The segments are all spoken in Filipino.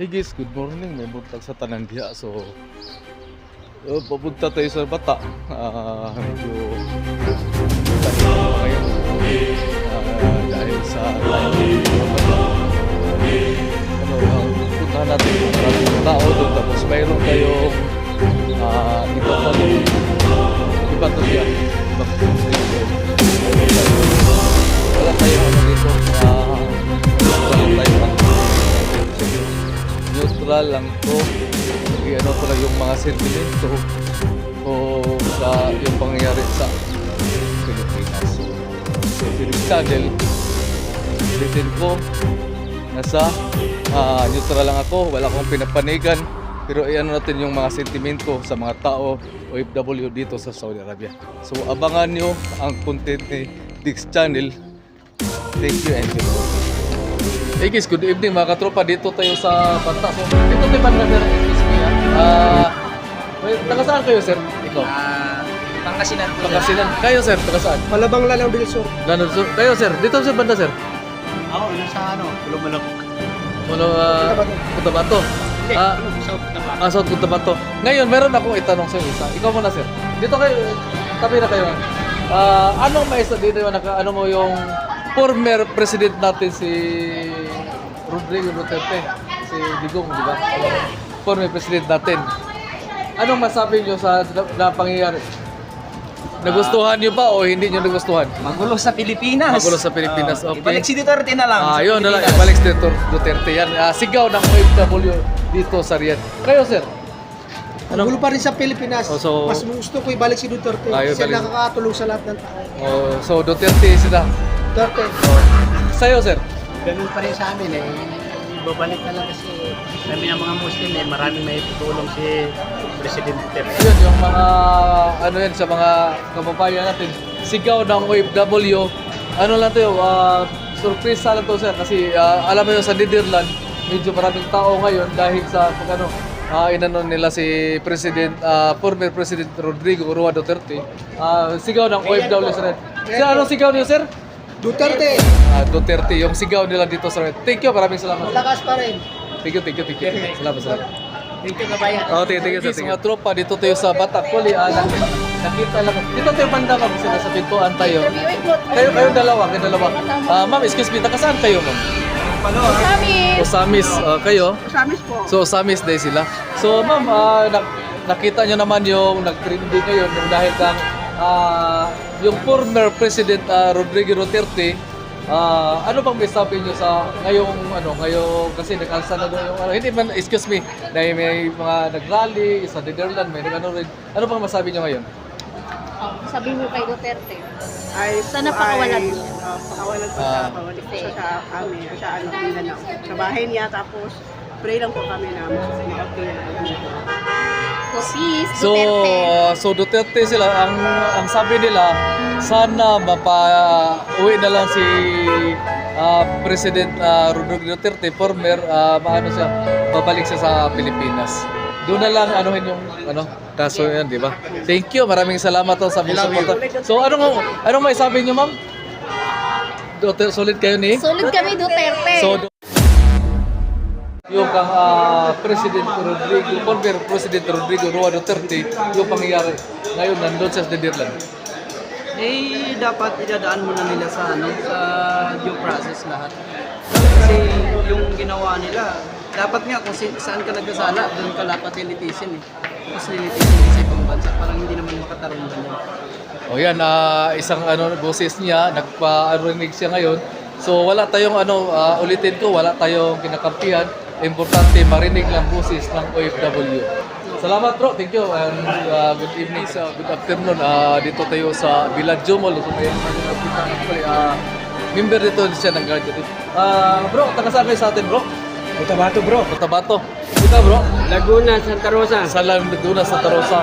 Hey guys, good morning. May buntag sa tanan diha. So, uh, papunta tayo sa bata. Ah, medyo tayo. Ah, dahil sa ano, ang puntahan natin yung maraming tao doon. Tapos mayroon tayong ah, iba pa doon. Iba to siya. Iba to Wala to. Hindi ano ko lang yung mga sentimento o sa yung pangyayari sa Pilipinas. So Philip Channel ulitin ko nasa ah, neutral lang ako wala akong pinapanigan. Pero iano natin yung mga sentimento sa mga tao OFW dito sa Saudi Arabia. So abangan nyo ang content ni Dix Channel. Thank you and good Hey guys, good evening mga katropa. Dito tayo sa Banta. So, dito tayo banda sir. Excuse me ah. Uh, taga saan kayo sir? Ikaw? Ah, Pangasinan po. Pangasinan. Kayo sir, taga saan? Malabang lang ng Bilsor. Ganun sir. Kayo sir, dito sa banda sir. Ako, ano sa ano? Lumalok. Ano, uh, Cotabato. Ah, sa Cotabato. ah, South Cotabato. Ngayon, meron akong itanong sa isa. Ikaw muna sir. Dito kayo, tabi na kayo. Ah, anong may isa dito yung ano mo yung former president natin si Rodrigo Duterte, si Digong, di ba? Former president natin. Anong masabi niyo sa na, na pangyayari? Nagustuhan niyo ba o hindi niyo nagustuhan? Magulo sa Pilipinas. Magulo sa Pilipinas, Oh, okay. Ibalik si Duterte na lang. Ah, sa yun na lang. Pilipinas. Ibalik si Duterte- Duterte yan. Ah, sigaw ng OFW dito sa Riyadh. Kayo, sir? Ano? Gulo pa rin sa Pilipinas. Oh, so- Mas gusto ko ibalik si Duterte. Ah, balik. nakakatulong sa lahat ng tao. Oh, so, Duterte sila. Duterte. Sa'yo, sir? Ganun pa rin sa amin eh. Babalik na lang kasi kami ng mga Muslim eh, maraming may tutulong si Presidente. Yun, yung mga, ano yan, sa mga kababayan natin. Sigaw ng OFW. Ano lang to, uh, surprise lang to, sir. Kasi, ah, alam mo yun, sa Netherlands, medyo maraming tao ngayon dahil sa, pag ano, ah, inano nila si President, ah, former President Rodrigo Roa Duterte. Ah, sigaw ng OFW, sir. Sir, anong sigaw niyo, sir? Duterte. Ah, Duterte, yung sigaw nila dito sa Thank you, maraming salamat. Malakas pa rin. Thank you, thank you, thank you. Salamat, salamat. Thank you kabayan. Oh, thank you, thank you. Mga tropa, dito tayo sa Batakuli. Ah, nak- nakita lang. Dito tayo banda, ma'am. Sila sa pintuan tayo. Kayo, kayo dalawa, kayo dalawa. Ah, ma'am, excuse me, taga saan kayo, ma'am? Kami. Osamis, ah, kayo? Samis po. So, Osamis day sila. So, ma'am, ah, nak- nakita nyo naman yung nag-trending ngayon yung dahil kang ah, yung former President ah, Rodrigo Duterte Ah, ano bang may sabi niyo sa ngayong ano ngayong kasi nag-alsa na doon yung ano, hindi man excuse me dahil may mga nag-rally sa Netherlands may nag-ano rin ano bang masabi niyo ngayon Oh, sabi mo kay Duterte. Ay, Sana pakawalan mo. ah, pakawalan po Ah. sa pawalik po siya sa amin, sa ano, Mindanao. Sa bahay niya, tapos pray lang po kami na okay na. So, peace, So, Duterte. uh, so Duterte sila, ang ang sabi nila, sana mapa-uwi na lang si uh, President uh, Rodrigo Duterte, former, uh, maano siya, babalik siya sa Pilipinas. Doon na lang anuhin yung ano, kaso yan, di ba? Thank you, maraming salamat to sa mga suporta. So, anong, anong may sabi niyo, ma'am? Duterte, solid kayo ni? Solid kami, Duterte. So, yung ah, President Rodrigo, former President Rodrigo Roa Duterte, yung pangyayari ngayon nandun sa Netherlands. eh dapat idadaan muna nila sa ano sa due process lahat kasi yung ginawa nila dapat nga kung saan ka nagkasala doon ka dapat lilitisin eh tapos lilitisin sa ibang bansa parang hindi naman makatarungan yun O yan, ah, isang ano boses niya, nagpa-arinig siya ngayon. So wala tayong ano, ah, ulitin ko, wala tayong kinakampihan. Importante marinig lang boses ng OFW. Salamat bro, thank you and ah, good evening sa good afternoon. Ah, dito tayo sa Villaggio Mall. So may actually ah, member dito siya ng guardian. Ah, bro, taga saan kayo sa atin bro? Cotabato bro. Cotabato. Ikaw bro? Laguna, Santa Rosa sa Laguna, Santa Rosa.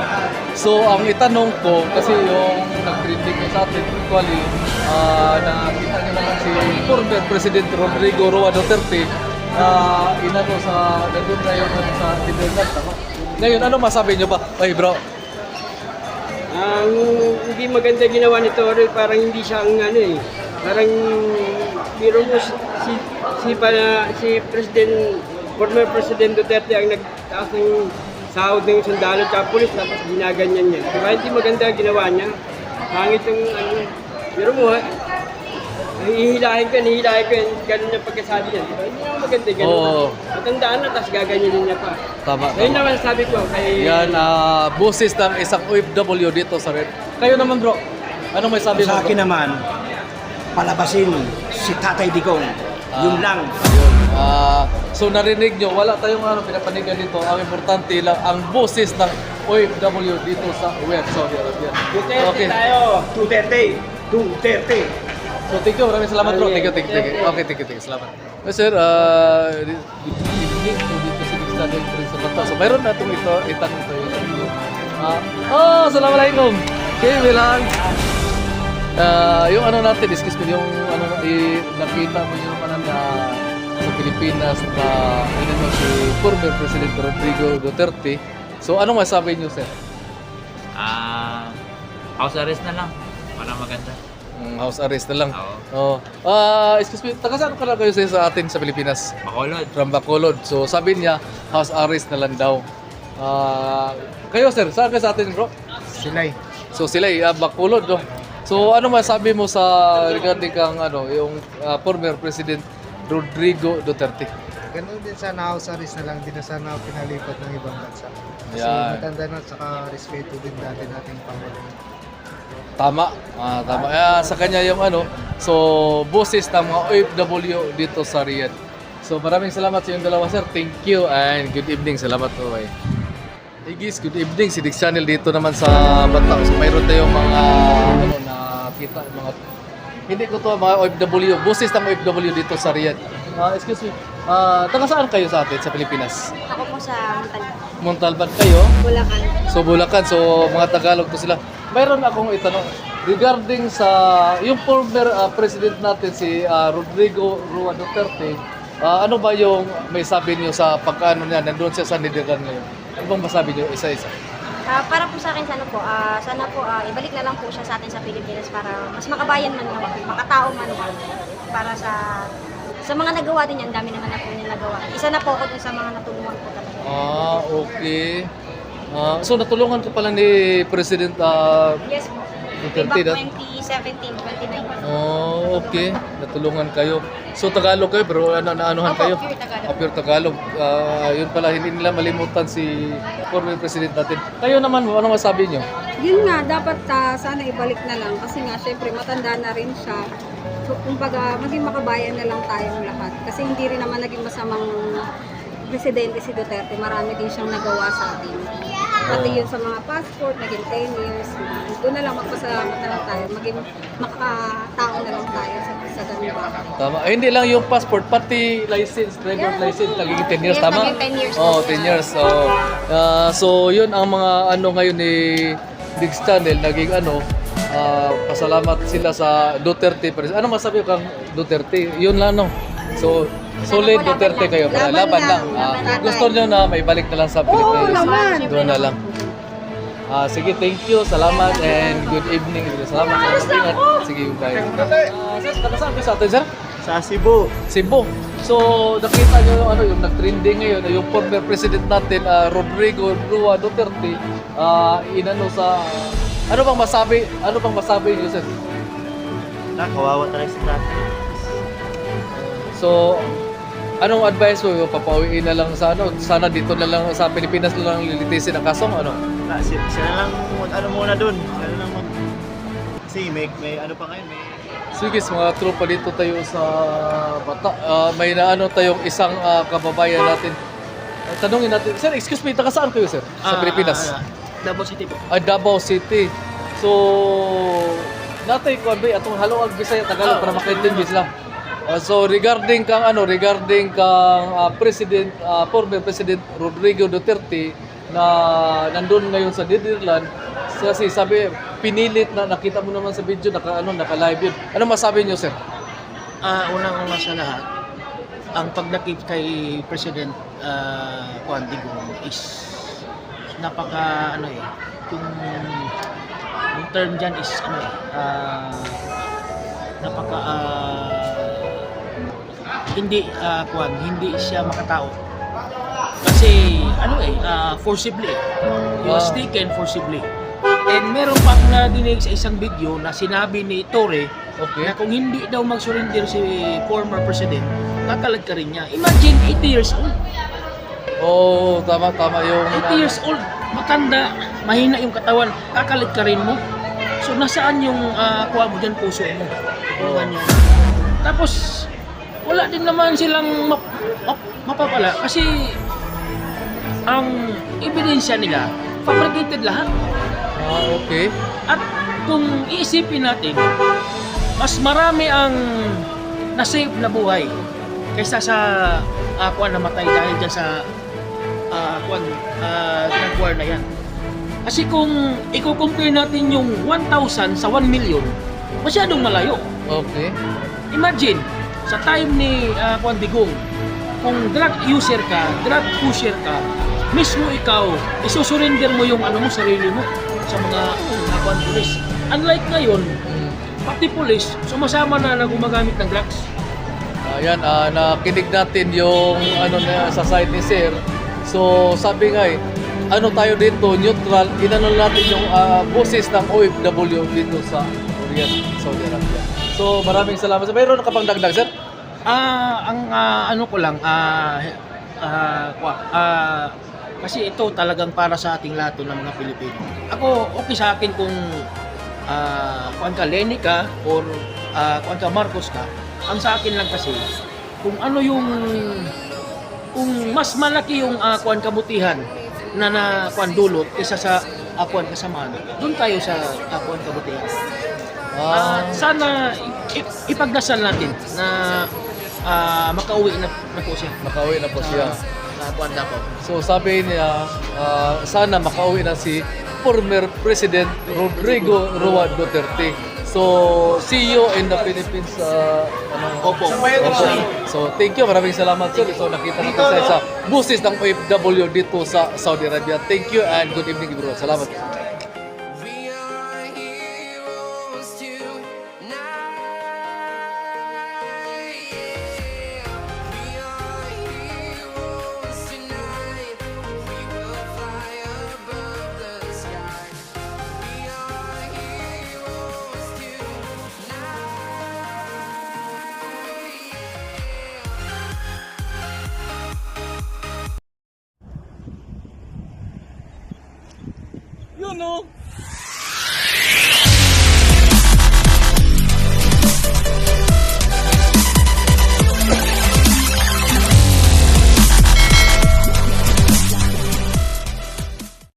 So, ang itanong ko, kasi yung nag-trending sa atin, actually, ah nakita niyo naman si former President Rodrigo Roa Duterte, ah inano sa, nandun na yun sa Netherlands, tama? Ngayon, ano masabi niyo ba? Ay bro, ang hindi maganda ginawa ni Torre parang hindi siya ang ano eh parang biro mo si si, si, pa, si President former President Duterte ang nagtaas ng sahod ng sundalo at pulis tapos ginaganyan niya. Diba hindi maganda ginawa niya? Hangit yung ano, pero mo hihilahin ka, hihilahin ka, ganun yung pagkasabi niya. Diba? Hindi naman maganda ganun. Oo. Matandaan na, tapos gaganyanin niya pa. Tama, Ayun tama. naman sabi ko kay... Yan, ah, boses ng isang OFW dito sa Red. Kayo naman bro, ano may sabi mo Sa akin bro? naman, palabasin si Tatay Digong. Yun lang. Yun. Ah, so narinig nyo, wala tayong ano, pinapanigan dito. Ang importante lang, ang boses ng OFW dito sa West Saudi Arabia. Duterte Okay. tayo! Duterte! Duterte! So thank you, maraming salamat bro. Thank you, thank you, thank you. Okay, thank you, thank you. Salamat. Uh, sir, uh. So dito si Big Standard sa Bata. So mayroon na itong ito, sa inyo. Ah, oh, Assalamualaikum. Okay, Milan. Ah, yung ano natin, excuse me, yung ano, i, nakita mo yung ano na sa Pilipinas na ano mo si former President Rodrigo Duterte. So anong masabi niyo, sir? Ah, house arrest na lang. Para maganda. Mm, house arrest na lang. Oo. Oh. Ah, excuse me, taga saan ka na kayo sa atin sa Pilipinas? Bacolod. From Bacolod. So sabi niya, house arrest na lang daw. Ah, kayo sir, saan ka sa atin bro? Silay. So sila ay uh, Bacolod. No? So ano masabi mo sa regarding kang ano, yung ah, former President Rodrigo Duterte? Ganun din sana house arrest na lang, din na sana pinalipat ng ibang bansa. Kasi Yan. matanda na at saka respeto din dati nating Pangulo. Tama. Ah, tama. Ah, sa kanya yung ano, so boses ng mga OFW dito sa Riyadh. So maraming salamat sa inyong dalawa sir. Thank you and good evening. Salamat po. Bye. Hey guys, good evening. Si Dick Channel dito naman sa Bata. So mayroon tayong mga ano nakita mga hindi ko to mga OFW, boses ng OFW dito sa Riyadh. Ah, excuse me. Ah, taga saan kayo sa atin sa Pilipinas? Ako po sa Montalban. Montalban kayo? Bulacan. So Bulacan, so mga Tagalog to sila. Mayroon akong itanong regarding sa yung former ah, president natin si ah, Rodrigo Rua Duterte. ah, ano ba yung may sabi niyo sa pagkano niya nandun siya sa Netherlands ngayon? Ano bang masabi niyo isa-isa? Ah, para po sa akin, sana po, ah, sana po, ah, ibalik na lang po siya sa atin sa Pilipinas para mas makabayan man lang, makatao man lang. Para sa sa mga nagawa din yan, dami naman na po niya nagawa. Isa na po ako dun sa mga natulungan po talaga. Ah, okay. Ah, so natulungan ko pala ni President ah, Yes po. Duterte, Back that- 2017, 2019. Oh, okay. Natulungan kayo. So Tagalog kayo, pero ano naanuhan Opo, kayo? pure Tagalog. Ah, pure Tagalog. Ah, yun pala, hindi nila malimutan si former president natin. Kayo naman, ano masabi niyo? Yun nga, dapat ah, sana ibalik na lang kasi nga syempre matanda na rin siya. So, kumbaga, maging makabayan na lang tayong lahat. Kasi hindi rin naman naging masamang presidente si Duterte. Marami din siyang nagawa sa atin. Pati yun sa mga passport, naging 10 years. Doon na lang magpasalamat na lang tayo. Maging makatao na lang tayo sa, sa ganung bagay. Tama. Eh, hindi lang yung passport, pati license, driver license, naging 10 years, Yes, tama? naging 10 years Oh, po. 10 years. So, ah, so yun ang mga ano ngayon ni Big Channel, naging ano, ah, pasalamat sila sa Duterte. Ano masabi ko kang Duterte? Yun lang, no? So, solid Duterte lang. kayo. Para Laban laban lang. lang. Laban gusto nyo na may balik na lang sa Pilipinas. naman. Doon na lang. Ah, sige, thank you. Salamat and good evening. Salamat sa ingat. Sige, bye. Ah, sir, taga saan kayo sa atin, sir? Sa Cebu. Cebu. So, nakita nyo yung, ano, yung nag-trending ngayon, yung former president natin, ah, Rodrigo Rua Duterte, ah, inano sa, ano bang masabi, ano bang masabi niyo, sir? Nakawawa talaga si Tatay. So, anong advice mo? Papauwiin na lang sa ano? Sana dito na lang sa Pilipinas na lang lilitisin ang kasong ano? Na, si, sila lang, mag- ano muna dun. Sila lang mag... Kasi may, may ano pa ngayon, may... Sige, mga tropa dito tayo sa Bata. Ah, may naano tayong isang ah, kababayan natin. Ah, tanungin natin, sir, excuse me, taga saan kayo, sir? Sa Pilipinas? Davao City po. Ah, Davao City. So, natay ko ba atong halo ang Bisaya Tagalog para makaintindi sila. Ah, so regarding kang ano, regarding kang ah, President ah, former President Rodrigo Duterte na nandun ngayon sa Netherlands kasi sabi pinilit na nakita mo naman sa video naka ano naka live yun. Ano masabi niyo sir? Ah, unang-una sa lahat, ang pagdakip kay President uh, Juan Digong is napaka ano eh, yung, yung term dyan is ano eh, ah, napaka ah, hindi ah, Juan, hindi siya makatao. Kasi ano eh, ah, forcibly. He was taken forcibly. And meron pa akong nadinig sa isang video na sinabi ni Torre Okay. na kung hindi daw mag-surrender si former president, kakalag ka rin niya. Imagine, 80 years old. Oo, tama, tama yung... 80 years old, matanda, mahina yung katawan, kakalag ka rin mo. So, nasaan yung uh, kuha mo dyan, puso mo? Ganyan. Tapos, wala din naman silang map, map, mapapala kasi ang ebidensya nila, fabricated lahat. Ah, okay. At kung iisipin natin, mas marami ang na-save na buhay kaysa sa uh, kuwan namatay dahil dyan sa uh, kuwan, uh, drug war na yan. Kasi kung i-compare natin yung 1,000 sa 1 million, masyadong malayo. Okay. Imagine, sa time ni uh, Juan Digong, kung drug user ka, drug pusher ka, mismo ikaw, isusurrender mo yung ano mo, sarili mo sa mga uh, Juan Police. Unlike ngayon, pati police, sumasama na na gumagamit ng drugs. Ayan, ah, nakinig natin yung ano na sa site ni Sir. So, sabi nga eh, ano tayo dito, neutral, inano natin yung ah, boses ng OFW dito sa Riyadh, Saudi Arabia. So, maraming salamat. Mayroon ka pang dagdag, Sir? Ah, ang ah, ano ko lang, ah, ah, kwa- ah, kasi ito talagang para sa ating lahat ng mga Pilipino. Ako, okay sa akin kung ah, kuan ka Lenny ka or ah, kuan ka Marcos ka. Ang sa akin lang kasi, kung ano yung kung mas malaki yung uh, kuan kabutihan na na kuan dulot kaysa sa uh, kuan kasamaan, doon tayo sa uh, kuan kabutihan. Ah, sana ipagdasal natin na ah, makauwi na, na po siya. Makauwi na po siya. Sa Juan Davao. So, sabi niya, ah, sana makauwi na si former President Rodrigo Roa Duterte. So, see you in the Philippines. Uh, ano, Opo. Opo. So, thank you. Maraming salamat, sir. So, nakita natin sa, sa buses ng OFW dito sa Saudi Arabia. Thank you and good evening, everyone. Salamat. Yeah. You know,